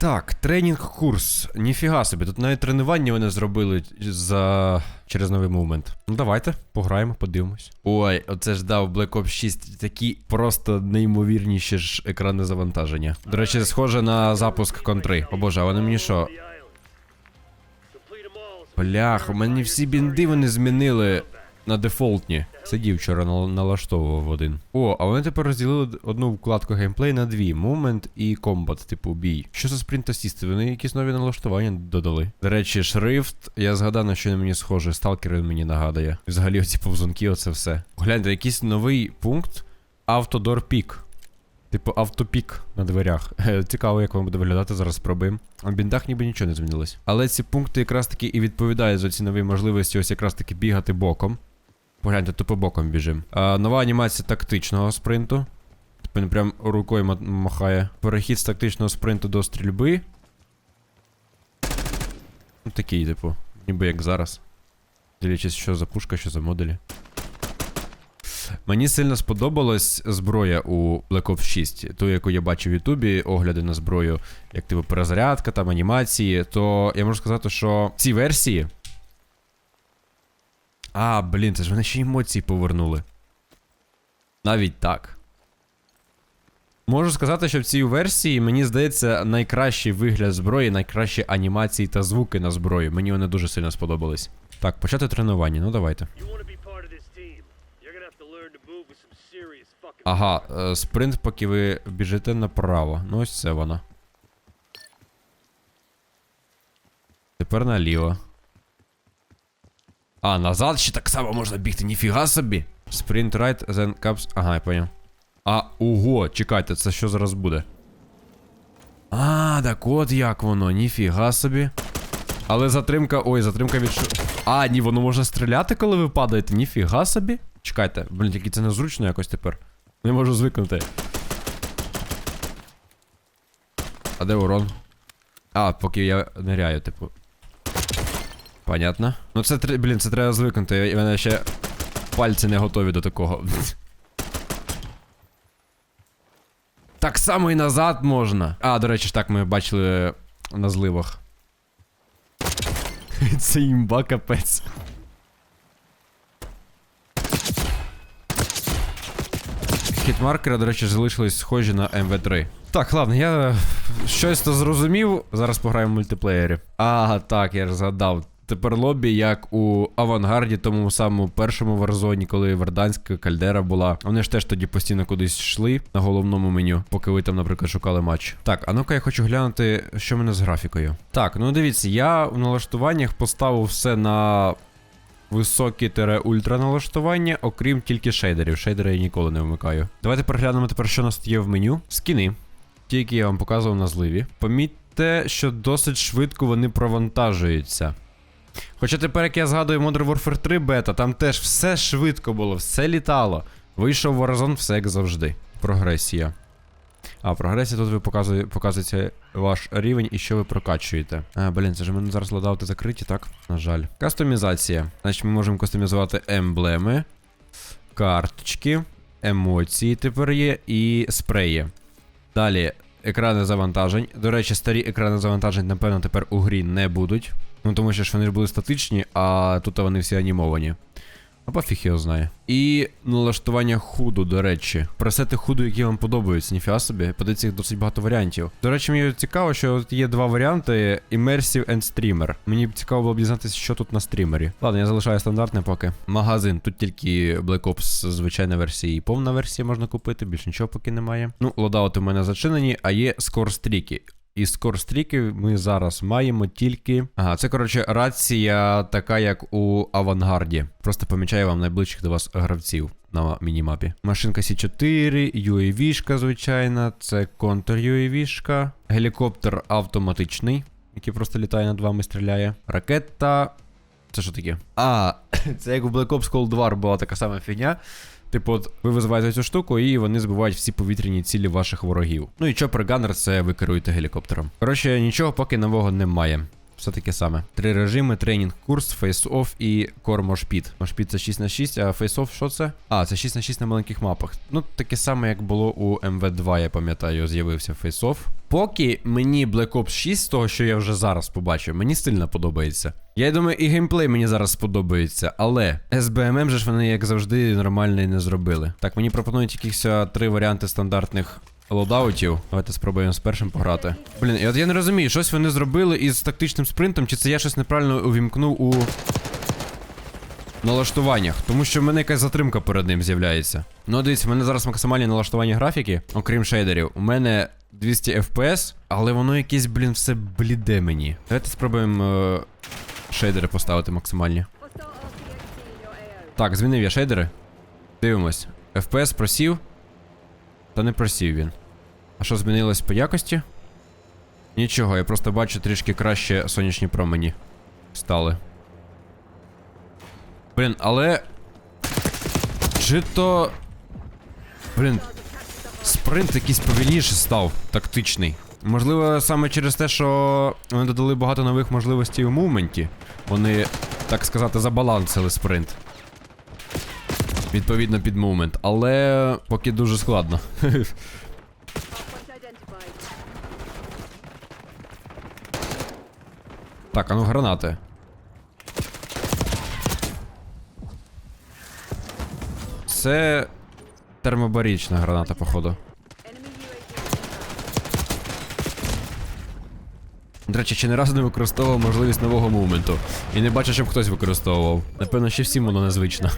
Так, тренінг курс. Ніфіга собі. Тут навіть тренування вони зробили за через новий мувмент. Ну давайте, пограємо, подивимось. Ой, оце ж дав Black Ops 6 такі просто неймовірніші ж екрани завантаження. До речі, схоже на запуск контри. О боже, а вони мені що? Блях, у мене всі бінди вони змінили на дефолтні. Сидів вчора налаштовував один. О, а вони тепер розділили одну вкладку геймплей на дві: Movement і комбат, типу бій. Що за спринт асісти? Вони якісь нові налаштування додали. До речі, шрифт, я згадав, на що він мені схоже. Сталкер він мені нагадує. Взагалі оці повзунки, оце все. Гляньте, якийсь новий пункт Автодор Пік. Типу автопік на дверях. Е, Цікаво, як вам буде виглядати, зараз спробуємо. На біндах ніби нічого не змінилось. Але ці пункти якраз таки і відповідають за ці нові можливості, ось якраз таки бігати боком. Погляньте, тупо боком біжим. А, нова анімація тактичного спринту. Типу він прям рукою махає. Перехід з тактичного спринту до стрільби. Ну такий, типу, ніби як зараз. Дивлячись, що за пушка, що за моделі. Мені сильно сподобалась зброя у Black Ops 6, ту, яку я бачив в Ютубі, огляди на зброю, як типу перезарядка, там анімації, то я можу сказати, що ці версії. А, блін, це ж вони ще емоції повернули. Навіть так. Можу сказати, що в цій версії, мені здається, найкращий вигляд зброї, найкращі анімації та звуки на зброю. Мені вони дуже сильно сподобались. Так, почати тренування, ну давайте. Ага, е, спринт, поки ви біжите направо. Ну ось це вона. Тепер наліво. А, назад ще так само можна бігти, ніфіга собі. Sprint right, then caps. Ага, я поняв. А, ого, чекайте, це що зараз буде? А, так от як воно, ніфіга собі. Але затримка. Ой, затримка від. А, ні, воно може стріляти, коли ви падаєте. Ніфіга собі. Чекайте, блін, тільки це незручно якось тепер. Не можу звикнути. А де урон? А, поки я ниряю, типу. Понятно. Ну це блін, це треба звикнути. В мене ще пальці не готові до такого. Так само і назад можна. А, до речі, так ми бачили на зливах. Це імба капець. Хітмаркери, до речі, залишились схожі на МВ3. Так, ладно, я щось то зрозумів. Зараз пограємо в мультиплеєрі. Ага, так, я ж згадав. Тепер лобі, як у авангарді, тому самому першому варзоні, коли Верданська кальдера була. Вони ж теж тоді постійно кудись йшли на головному меню, поки ви там, наприклад, шукали матч. Так, а ну-ка я хочу глянути, що в мене з графікою. Так, ну дивіться, я в налаштуваннях поставив все на високі тире ультра налаштування, окрім тільки шейдерів. Шейдери я ніколи не вмикаю. Давайте переглянемо тепер, що у нас є в меню. Скіни. Ті, які я вам показував на зливі. Помітьте, що досить швидко вони провантажуються. Хоча тепер, як я згадую Modern Warfare 3 бета, там теж все швидко було, все літало. Вийшов Warzone, все як завжди. Прогресія. А, прогресія тут ви показує, показується ваш рівень і що ви прокачуєте. А, блін, це ж мене зараз лодаути закриті, так? На жаль. Кастомізація. Значить, ми можемо кастомізувати емблеми, карточки, емоції тепер є і спреї. Далі екрани завантажень. До речі, старі екрани завантажень, напевно, тепер у грі не будуть. Ну тому що ж вони ж були статичні, а тут вони всі анімовані. А пофіг його знає. І налаштування худу, до речі. Пресети худу, які вам подобаються, ніфіга собі. Подивіться, їх досить багато варіантів. До речі, мені цікаво, що є два варіанти: Immersive and Streamer. Мені б цікаво було б дізнатися, що тут на стрімері. Ладно, я залишаю стандартне поки. Магазин. Тут тільки Black Ops звичайна версія і повна версія можна купити, більш нічого поки немає. Ну, лодаути у мене зачинені, а є скорстріки. І скорстріки ми зараз маємо тільки. Ага, це коротше рація, така як у авангарді. Просто помічаю вам найближчих до вас гравців на мінімапі. Машинка Сі4, UAV-шка, звичайна, це контр-UAV-шка, гелікоптер автоматичний, який просто літає над вами, стріляє. Ракета. Це що таке? А, це як у Black Ops Cold War була така сама фігня. Типу, от ви визиваєте цю штуку, і вони збивають всі повітряні цілі ваших ворогів. Ну і Chopper Gunner це ви керуєте гелікоптером. Коротше, нічого поки нового немає. Все таке саме. Три режими: тренінг, курс, фейс-офф і кор мошпіт. Це 6 на 6, а фейс-офф що це? А, це 6 на 6 на маленьких мапах. Ну, таке саме, як було у МВ2, я пам'ятаю, з'явився фейс-офф. Поки мені Black Ops 6, з того, що я вже зараз побачив, мені сильно подобається. Я думаю, і геймплей мені зараз сподобається, але SBMM же ж вони, як завжди, нормально і не зробили. Так, мені пропонують якісь три варіанти стандартних лодаутів. Давайте спробуємо з першим пограти. Блін, от я не розумію, щось вони зробили із тактичним спринтом, чи це я щось неправильно увімкнув у налаштуваннях, тому що в мене якась затримка перед ним з'являється. Ну, дивіться, в мене зараз максимальні налаштування графіки, окрім шейдерів. У мене 200 FPS, але воно якесь, блін, все бліде мені. Давайте спробуємо е, шейдери поставити максимальні. Так, змінив я шейдери. Дивимось. FPS просів. Та не просів він. А що змінилось по якості? Нічого, я просто бачу трішки краще сонячні промені стали. Блін, але. Чи то. Блін. Спринт якийсь повільніше став, тактичний. Можливо, саме через те, що вони додали багато нових можливостей у мувменті. Вони, так сказати, забалансили спринт. Відповідно під мувмент, але поки дуже складно. Так, а ну гранати. Це термобарічна граната, походу. До речі, ще не разу не використовував можливість нового мувменту. І не бачу, щоб хтось використовував. Напевно, ще всім воно незвично.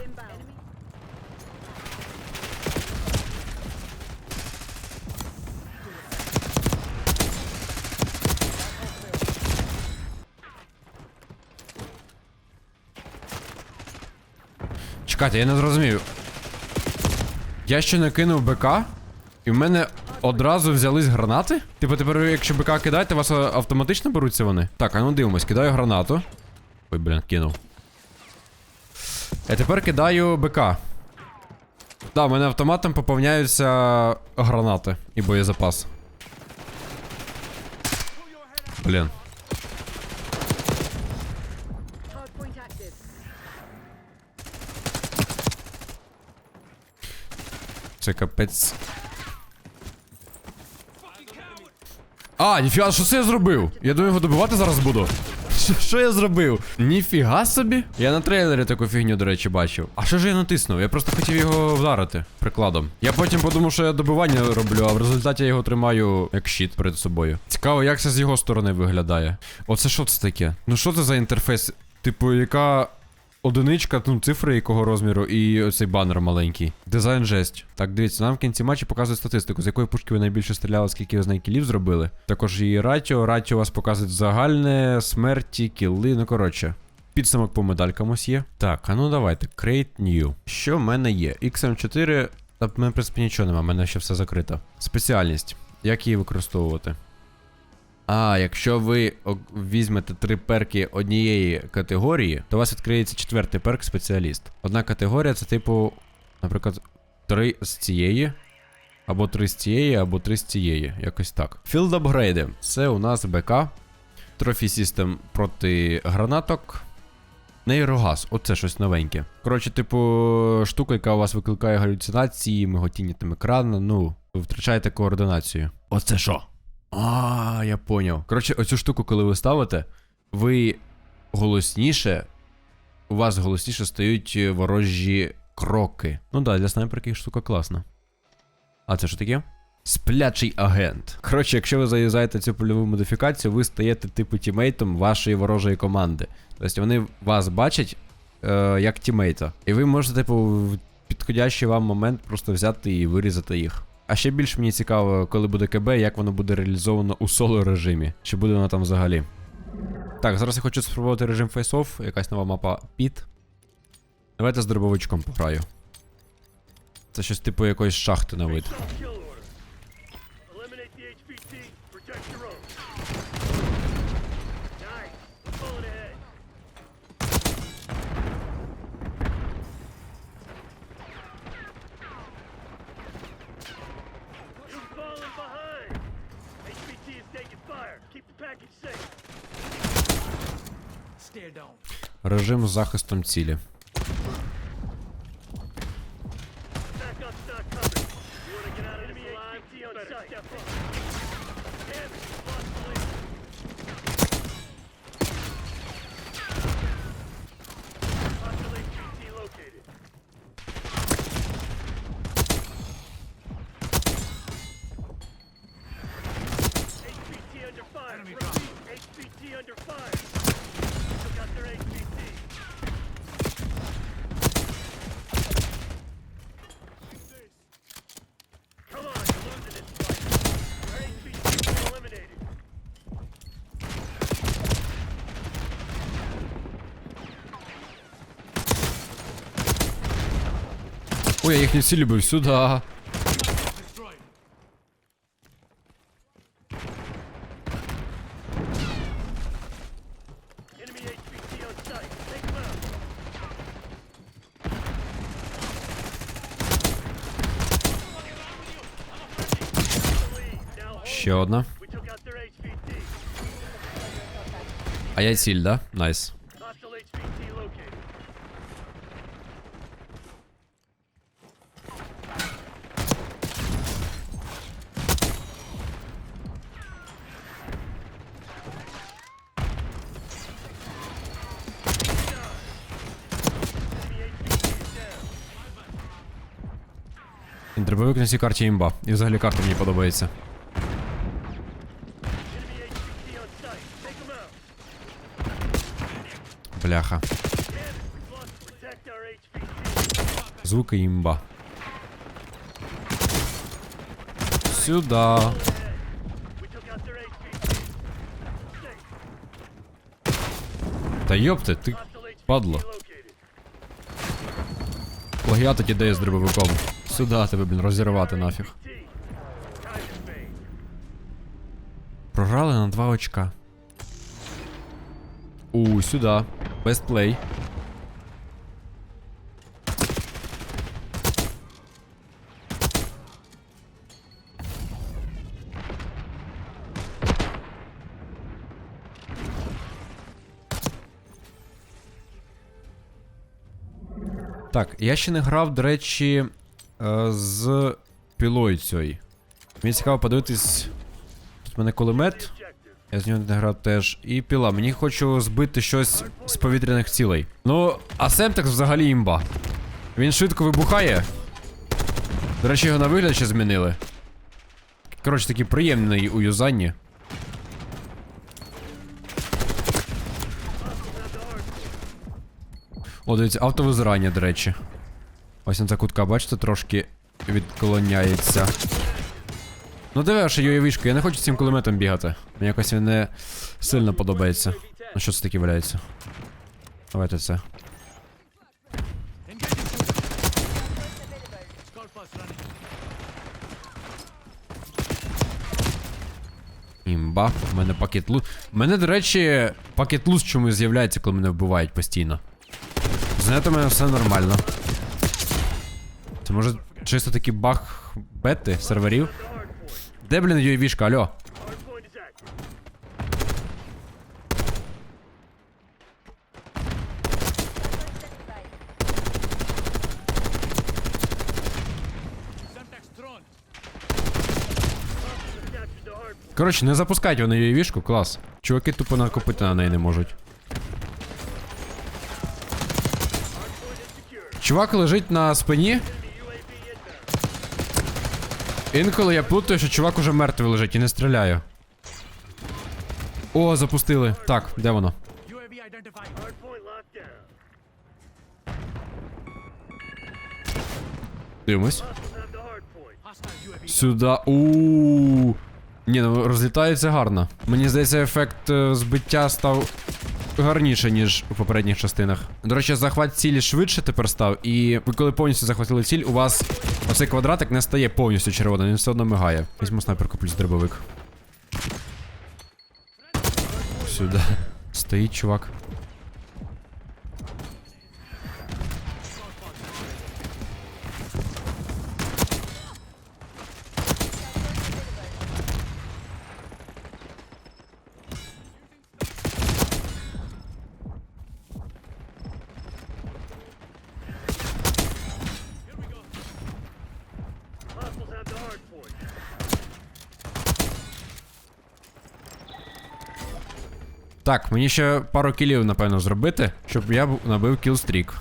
Чекайте, я не зрозумів. Я ще не кинув БК, і в мене одразу взялись гранати? Типу, тепер, якщо БК кидаєте, вас автоматично беруться вони? Так, а ну дивимось, кидаю гранату. Ой, блін, кинув. А тепер кидаю БК. Да, в мене автоматом поповняються гранати і боєзапас. Блін. Це капець. А, ніфіга, що це я зробив? Я думаю, його добивати зараз буду. Що, я зробив? Ніфіга собі. Я на трейлері таку фігню, до речі, бачив. А що ж я натиснув? Я просто хотів його вдарити прикладом. Я потім подумав, що я добивання роблю, а в результаті я його тримаю як щит перед собою. Цікаво, як це з його сторони виглядає. Оце що це таке? Ну що це за інтерфейс? Типу, яка Одиничка, ну, цифри якого розміру, і оцей банер маленький. Дизайн жесть. Так, дивіться, нам в кінці матчі показують статистику, з якої пушки ви найбільше стріляли, скільки ви з неї кілів зробили. Також її ратіо. Ратіо у вас показують загальне, смерті, кіли, ну коротше. Підсумок по медалькам ось є. Так, а ну давайте, Create New. Що в мене є? XM4. Та в мене, в принципі, нічого нема, в мене ще все закрито. Спеціальність. Як її використовувати? А, якщо ви візьмете три перки однієї категорії, то у вас відкриється четвертий перк спеціаліст. Одна категорія це, типу, наприклад, три з цієї, або три з цієї, або три з цієї. Якось так. Field апгрейди. Це у нас БК. Трофі System проти гранаток. Нейрогаз, оце щось новеньке. Коротше, типу, штука, яка у вас викликає галюцинації, миготіння там екрану, ну, ви втрачаєте координацію. Оце що? А, я поняв. Коротше, оцю штуку, коли ви ставите, ви голосніше. У вас голосніше стають е, ворожі кроки. Ну да, для снайперки штука класна. А це що таке? Сплячий агент. Коротше, якщо ви заюзаєте цю польову модифікацію, ви стаєте типу тімейтом вашої ворожої команди. Тобто вони вас бачать е, як тімейта. І ви можете, типу, в підходящий вам момент просто взяти і вирізати їх. А ще більш мені цікаво, коли буде КБ, як воно буде реалізовано у соло режимі. Чи буде воно там взагалі. Так, зараз я хочу спробувати режим Face-Off, якась нова мапа піт. Давайте з дробовичком пограю. Це щось типу якоїсь шахти на вид. Режим з захистом цілі. я їх не всі любив. Сюда. Еще одна. А я ціль, да? Найс. Дробовик на цій карті імба. І взагалі карта мені подобається. Enemy HVT on site. Take them out. Бляха. Damn it, we've lost. Protect our HVT. Звуки імба. Сюда. We took out their HVT. Safe. Та йопте, ти Hostile HVT падло. located. Плагіатить ідею з дробовиком. Сюда тебе, блін, розірвати нафіг. Програли на 2 очка. У. Best play. Так, я ще не грав, до речі, з пілою цією. Мені цікаво подивитись. Тут в мене кулемет. Я з нього не грав теж. І піла. Мені хочу збити щось з повітряних цілей. Ну, а Семтекс взагалі імба. Він швидко вибухає. До речі, його на вигляд ще змінили. Коротше, такий приємний у юзанні. О, дивіться, автовизирання, до речі. Ось на ця кутка, бачите, трошки відклоняється. Ну диви, аж UAV-шка, я не хочу цим кулеметом бігати. Мені якось він не сильно подобається. Ну що це таке валяється? Давайте це. Імба, у мене пакет лут. У мене, до речі, пакет лут чомусь з'являється, коли мене вбивають постійно. З нетом у мене все нормально. Це може чисто такий баг бети серверів? Де, блін, UAV-шка, алло? Коротше, не запускайте вони UAV-шку, клас. Чуваки тупо накопити на неї не можуть. Чувак лежить на спині. Інколи я плутаю, що чувак уже мертвий лежить і не стріляю. О, запустили. Так, де воно? Дивимось. Сюда. у Ні, ну розлітається гарно. Мені здається, ефект е, збиття став гарніше, ніж у попередніх частинах. До речі, захват цілі швидше тепер став, і ви коли повністю захватили ціль, у вас оцей квадратик не стає повністю червоним, він все одно мигає. Візьму снайперку плюс дробовик. Сюди. Стоїть чувак. Так, мені ще пару кілів, напевно, зробити, щоб я набив кілстрік.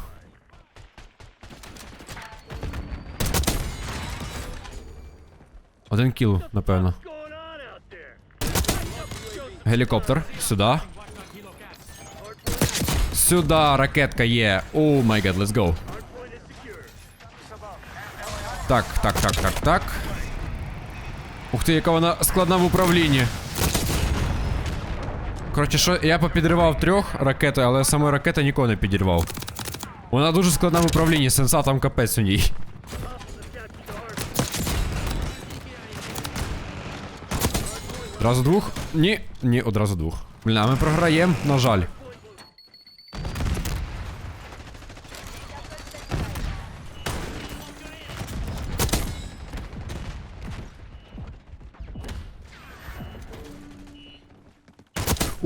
Один кіл, напевно. Гелікоптер. Сюди. Сюди, ракетка є. О май гад, let's go. Так, так, так, так, так. Ух ти, яка вона складна в управлінні. Коротше, що я попідривав трьох ракети, але самої ракети нікого не підірвав. Вона дуже складна в управлінні, сенса там капець у ній. Одразу двох? Ні, ні, одразу двох. Блін, а ми програємо, на жаль.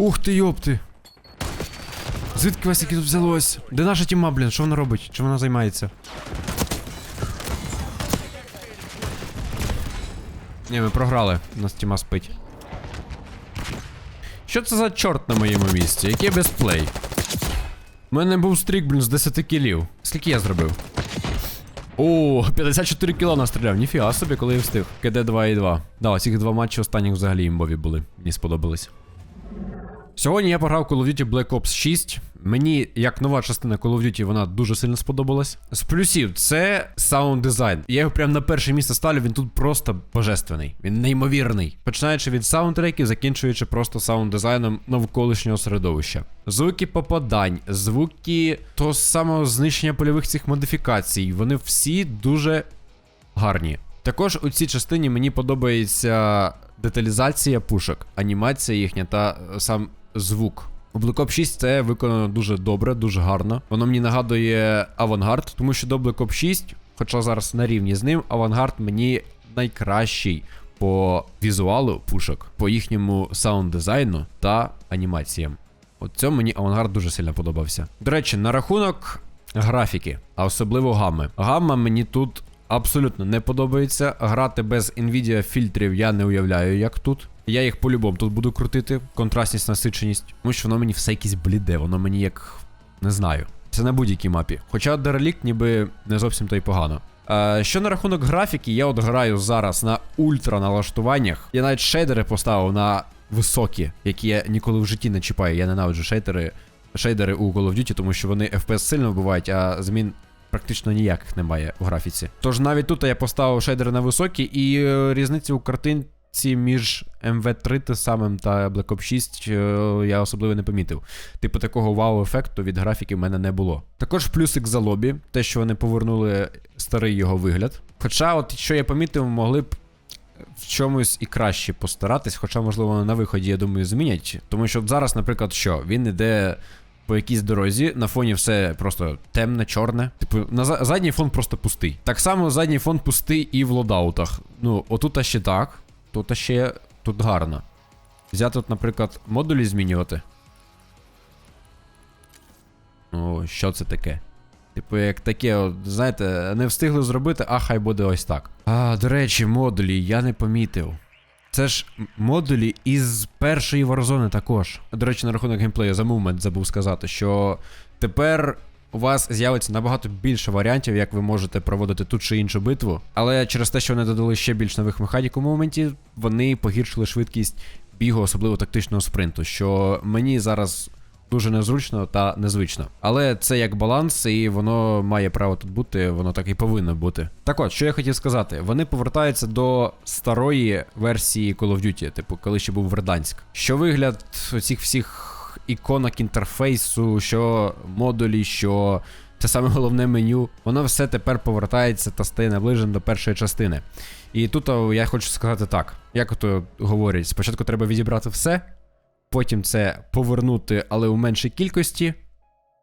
Ух ти, йопти. Звідки вас які тут взялось? Де наша тіма, блін? Що вона робить? Чим вона займається? Ні, ми програли. У нас тіма спить. Що це за чорт на моєму місці? Який безплей? У мене був стрік, блін, з 10 кілів. Скільки я зробив? О, 54 кіла настріляв. Ніфіга собі, коли я встиг. КД 2,2. Да, ці два матчі останніх взагалі імбові були. Мені сподобались. Сьогодні я пограв Call of Duty Black Ops 6. Мені, як нова частина Call of Duty, вона дуже сильно сподобалась. З плюсів, це саунд дизайн. Я його прям на перше місце ставлю, він тут просто божественний. Він неймовірний. Починаючи від саундтреків, закінчуючи просто саунд дизайном навколишнього середовища. Звуки попадань, звуки того самого знищення польових цих модифікацій. Вони всі дуже гарні. Також у цій частині мені подобається деталізація пушок, анімація їхня та е, сам звук. У Black Ops 6 це виконано дуже добре, дуже гарно. Воно мені нагадує Авангард, тому що до Black Ops 6, хоча зараз на рівні з ним, Авангард мені найкращий по візуалу пушок, по їхньому саунд дизайну та анімаціям. От цьому мені Авангард дуже сильно подобався. До речі, на рахунок графіки, а особливо гамми. Гамма мені тут абсолютно не подобається. Грати без Nvidia фільтрів я не уявляю, як тут. Я їх по-любому тут буду крутити. Контрастність, насиченість. Тому що воно мені все якесь бліде, воно мені як. не знаю. Це на будь-якій мапі. Хоча Derelict ніби не зовсім то й погано. Е, що на рахунок графіки, я от граю зараз на ультра налаштуваннях. Я навіть шейдери поставив на високі, які я ніколи в житті не чіпаю. Я ненавиджу шейдери, шейдери у Call of Duty, тому що вони FPS сильно вбивають, а змін практично ніяких немає в графіці. Тож навіть тут я поставив шейдери на високі, і е, різниці у картинці між MV3 те самим та Black Ops 6 е, я особливо не помітив. Типу такого вау-ефекту від графіки в мене не було. Також плюсик за лобі, те, що вони повернули старий його вигляд. Хоча, от що я помітив, могли б в чомусь і краще постаратись, хоча, можливо, на виході, я думаю, змінять. Тому що зараз, наприклад, що? Він іде по якійсь дорозі, на фоні все просто темне, чорне. Типу, на задній фон просто пустий. Так само задній фон пустий і в лодаутах. Ну, отут ще так, тут ще тут гарно. Взяти, от, наприклад, модулі змінювати. О, що це таке? Типу, як таке, от, знаєте, не встигли зробити, а хай буде ось так. А, до речі, модулі, я не помітив. Це ж модулі із першої Warzone також. До речі, на рахунок геймплею за момент забув сказати, що тепер у вас з'явиться набагато більше варіантів, як ви можете проводити ту чи іншу битву. Але через те, що вони додали ще більш нових механік у моменті, вони погіршили швидкість бігу, особливо тактичного спринту, що мені зараз дуже незручно та незвично. Але це як баланс, і воно має право тут бути, воно так і повинно бути. Так от, що я хотів сказати, вони повертаються до старої версії Call of Duty, типу, коли ще був Верданськ. Що вигляд цих всіх іконок інтерфейсу, що модулі, що це саме головне меню, воно все тепер повертається та стає наближено до першої частини. І тут я хочу сказати так: як ото говорять, спочатку треба відібрати все, потім це повернути, але у меншій кількості,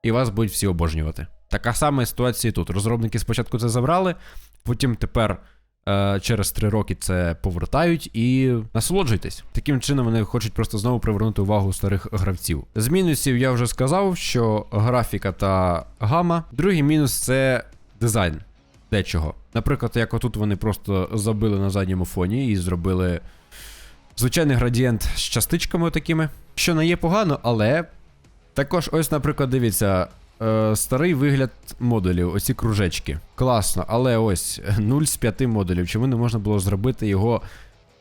і вас будуть всі обожнювати. Така сама ситуація тут. Розробники спочатку це забрали, потім тепер е, через три роки це повертають і насолоджуйтесь. Таким чином вони хочуть просто знову привернути увагу старих гравців. З мінусів я вже сказав, що графіка та гама. Другий мінус це дизайн дечого. Наприклад, як отут вони просто забили на задньому фоні і зробили Звичайний градієнт з частичками такими, що не є погано, але також, ось, наприклад, дивіться, е, старий вигляд модулів, оці кружечки. Класно, але ось 0 з 5 модулів. Чому не можна було зробити його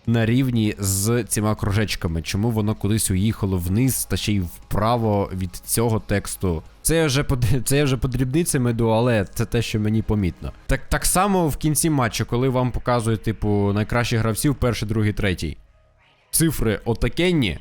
на рівні з цими кружечками? Чому воно кудись уїхало вниз та ще й вправо від цього тексту? Це я вже це я вже по дрібницям іду, але це те, що мені помітно. Так, так само в кінці матчу, коли вам показують, типу, найкращих гравців, перший, другий, третій. Цифри отакенні,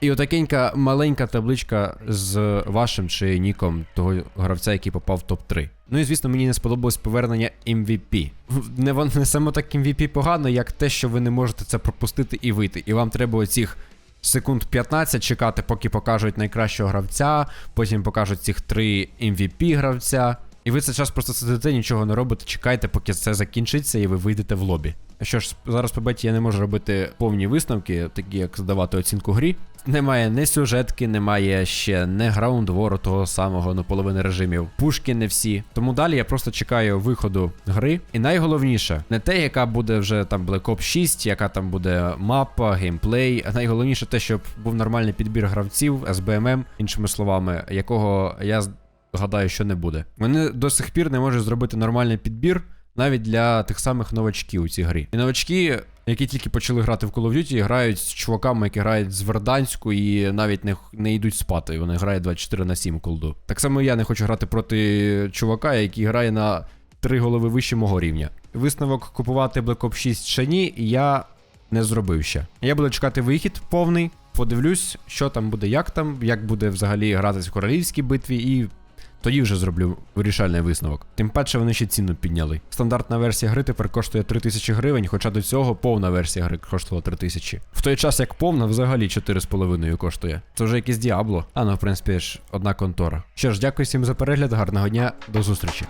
і отакенька маленька табличка з вашим чи ніком того гравця, який попав в топ-3. Ну і звісно, мені не сподобалось повернення MVP. Не, не саме так MVP погано, як те, що ви не можете це пропустити і вийти. І вам треба оцих секунд 15 чекати, поки покажуть найкращого гравця, потім покажуть цих три MVP гравця. І ви цей час просто сидите, нічого не робите, чекайте, поки це закінчиться, і ви вийдете в лобі. Що ж, зараз по беті я не можу робити повні висновки, такі як здавати оцінку грі. Немає не сюжетки, немає ще не граундвору того самого, ну половини режимів. Пушки не всі. Тому далі я просто чекаю виходу гри. І найголовніше, не те, яка буде вже там Black Ops 6, яка там буде мапа, геймплей. А найголовніше те, щоб був нормальний підбір гравців, SBMM, іншими словами, якого я гадаю, що не буде. Вони до сих пір не можуть зробити нормальний підбір. Навіть для тих самих новачків у цій грі. І новачки, які тільки почали грати в Call of Duty, грають з чуваками, які грають з Верданську і навіть не, не йдуть спати. Вони грають 24 на 7 колду. Так само я не хочу грати проти чувака, який грає на три голови вище мого рівня. Висновок купувати Black Ops 6 ще ні, я не зробив ще. Я буду чекати вихід повний, подивлюсь, що там буде, як там, як буде взагалі гратись в королівській битві, і тоді вже зроблю вирішальний висновок. Тим паче вони ще ціну підняли. Стандартна версія гри тепер коштує 3000 гривень, хоча до цього повна версія гри коштувала 3000. В той час як повна взагалі 4,5 коштує. Це вже якесь діабло. А ну, в принципі, ж одна контора. Що ж, дякую всім за перегляд, гарного дня, до зустрічі.